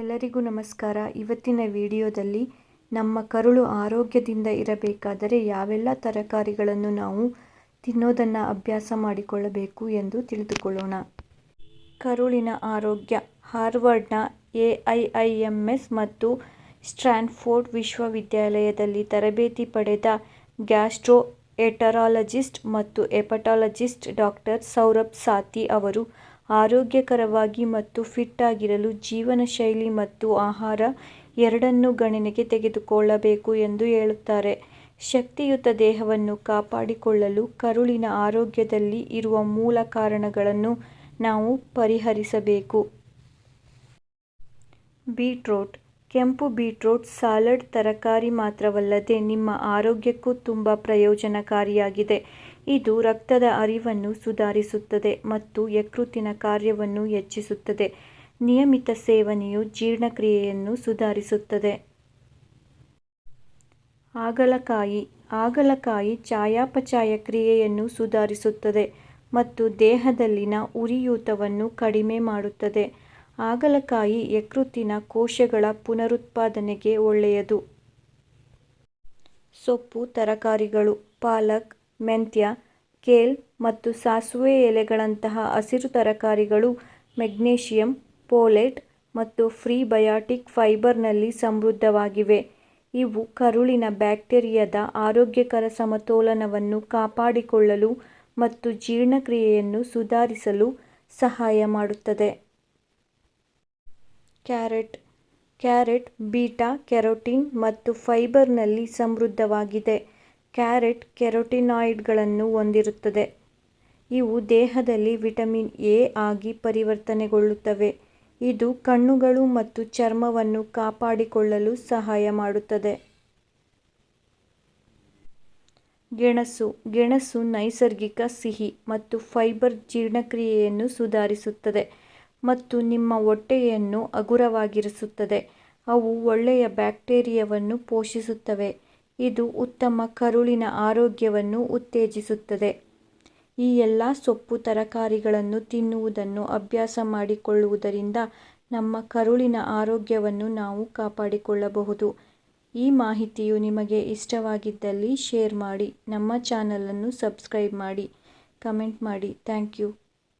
ಎಲ್ಲರಿಗೂ ನಮಸ್ಕಾರ. ಇವತ್ತಿನ ವಿಡಿಯೋದಲ್ಲಿ ನಮ್ಮ ಕರುಳು ಆರೋಗ್ಯದಿಂದ ಇರಬೇಕಾದರೆ ಯಾವೆಲ್ಲ ತರಕಾರಿಗಳನ್ನು ನಾವು ತಿನ್ನೋದನ್ನು ಅಭ್ಯಾಸ ಮಾಡಿಕೊಳ್ಳಬೇಕು ಎಂದು ತಿಳಿದುಕೊಳ್ಳೋಣ. ಕರುಳಿನ ಆರೋಗ್ಯ, ಹಾರ್ವರ್ಡ್ನ A I I M S ಮತ್ತು ಸ್ಟ್ರಾನ್ಫೋರ್ಡ್ ವಿಶ್ವವಿದ್ಯಾಲಯದಲ್ಲಿ ತರಬೇತಿ ಪಡೆದ ಗ್ಯಾಸ್ಟ್ರೋ ಎಟರಾಲಜಿಸ್ಟ್ ಮತ್ತು ಎಪಟಾಲಜಿಸ್ಟ್ ಡಾಕ್ಟರ್ ಸೌರಭ್ ಸಾತಿ ಅವರು ಆರೋಗ್ಯಕರವಾಗಿ ಮತ್ತು ಫಿಟ್ ಆಗಿರಲು ಜೀವನ ಶೈಲಿ ಮತ್ತು ಆಹಾರ ಎರಡನ್ನೂ ಗಣನೆಗೆ ತೆಗೆದುಕೊಳ್ಳಬೇಕು ಎಂದು ಹೇಳುತ್ತಾರೆ. ಶಕ್ತಿಯುತ ದೇಹವನ್ನು ಕಾಪಾಡಿಕೊಳ್ಳಲು ಕರುಳಿನ ಆರೋಗ್ಯದಲ್ಲಿ ಇರುವ ಮೂಲ ಕಾರಣಗಳನ್ನು ನಾವು ಪರಿಹರಿಸಬೇಕು. ಬೀಟ್ರೋಟ್. ಕೆಂಪು ಬೀಟ್ರೋಟ್ ಸಾಲಡ್ ತರಕಾರಿ ಮಾತ್ರವಲ್ಲದೆ ನಿಮ್ಮ ಆರೋಗ್ಯಕ್ಕೂ ತುಂಬ ಪ್ರಯೋಜನಕಾರಿಯಾಗಿದೆ. ಇದು ರಕ್ತದ ಅರಿವನ್ನು ಸುಧಾರಿಸುತ್ತದೆ ಮತ್ತು ಯಕೃತ್ತಿನ ಕಾರ್ಯವನ್ನು ಹೆಚ್ಚಿಸುತ್ತದೆ. ನಿಯಮಿತ ಸೇವನೆಯು ಜೀರ್ಣಕ್ರಿಯೆಯನ್ನು ಸುಧಾರಿಸುತ್ತದೆ. ಹಾಗಲಕಾಯಿ ಹಾಗಲಕಾಯಿ ಚಯಾಪಚಯ ಕ್ರಿಯೆಯನ್ನು ಸುಧಾರಿಸುತ್ತದೆ ಮತ್ತು ದೇಹದಲ್ಲಿನ ಉರಿಯೂತವನ್ನು ಕಡಿಮೆ ಮಾಡುತ್ತದೆ. ಹಾಗಲಕಾಯಿ ಯಕೃತ್ತಿನ ಕೋಶಗಳ ಪುನರುತ್ಪಾದನೆಗೆ ಒಳ್ಳೆಯದು. ಸೊಪ್ಪು ತರಕಾರಿಗಳು, ಪಾಲಕ್ ಮೆಂತ್ಯ, ಕೇಲ್ ಮತ್ತು ಸಾಸುವೆ ಎಲೆಗಳಂತಹ ಹಸಿರು ತರಕಾರಿಗಳು, ಮೆಗ್ನೀಷಿಯಂ ಫೋಲೇಟ್ ಮತ್ತು ಪ್ರೀಬಯಾಟಿಕ್ ಫೈಬರ್ನಲ್ಲಿ ಸಮೃದ್ಧವಾಗಿವೆ. ಇವು ಕರುಳಿನ ಬ್ಯಾಕ್ಟೀರಿಯಾದ ಆರೋಗ್ಯಕರ ಸಮತೋಲನವನ್ನು ಕಾಪಾಡಿಕೊಳ್ಳಲು ಮತ್ತು ಜೀರ್ಣಕ್ರಿಯೆಯನ್ನು ಸುಧಾರಿಸಲು ಸಹಾಯ ಮಾಡುತ್ತದೆ. ಕ್ಯಾರೆಟ್ ಕ್ಯಾರೆಟ್, ಬೀಟಾ ಕ್ಯಾರೋಟಿನ್ ಮತ್ತು ಫೈಬರ್ನಲ್ಲಿ ಸಮೃದ್ಧವಾಗಿದೆ. ಕ್ಯಾರೆಟ್ ಕೆರೊಟಿನಾಯ್ಡ್ಗಳನ್ನು ಹೊಂದಿರುತ್ತದೆ. ಇವು ದೇಹದಲ್ಲಿ ವಿಟಮಿನ್ ಎ ಆಗಿ ಪರಿವರ್ತನೆಗೊಳ್ಳುತ್ತವೆ. ಇದು ಕಣ್ಣುಗಳು ಮತ್ತು ಚರ್ಮವನ್ನು ಕಾಪಾಡಿಕೊಳ್ಳಲು ಸಹಾಯ ಮಾಡುತ್ತದೆ. ಗೆಣಸು ಗೆಣಸು ನೈಸರ್ಗಿಕ ಸಿಹಿ ಮತ್ತು ಫೈಬರ್ ಜೀರ್ಣಕ್ರಿಯೆಯನ್ನು ಸುಧಾರಿಸುತ್ತದೆ ಮತ್ತು ನಿಮ್ಮ ಹೊಟ್ಟೆಯನ್ನು ಹಗುರವಾಗಿರಿಸುತ್ತದೆ. ಅವು ಒಳ್ಳೆಯ ಬ್ಯಾಕ್ಟೀರಿಯಾವನ್ನು ಪೋಷಿಸುತ್ತವೆ. ಇದು ಉತ್ತಮ ಕರುಳಿನ ಆರೋಗ್ಯವನ್ನು ಉತ್ತೇಜಿಸುತ್ತದೆ. ಈ ಎಲ್ಲ ಸೊಪ್ಪು ತರಕಾರಿಗಳನ್ನು ತಿನ್ನುವುದನ್ನು ಅಭ್ಯಾಸ ಮಾಡಿಕೊಳ್ಳುವುದರಿಂದ ನಮ್ಮ ಕರುಳಿನ ಆರೋಗ್ಯವನ್ನು ನಾವು ಕಾಪಾಡಿಕೊಳ್ಳಬಹುದು. ಈ ಮಾಹಿತಿಯು ನಿಮಗೆ ಇಷ್ಟವಾಗಿದ್ದಲ್ಲಿ ಶೇರ್ ಮಾಡಿ, ನಮ್ಮ ಚಾನಲನ್ನು ಸಬ್ಸ್ಕ್ರೈಬ್ ಮಾಡಿ, ಕಮೆಂಟ್ ಮಾಡಿ. Thank you.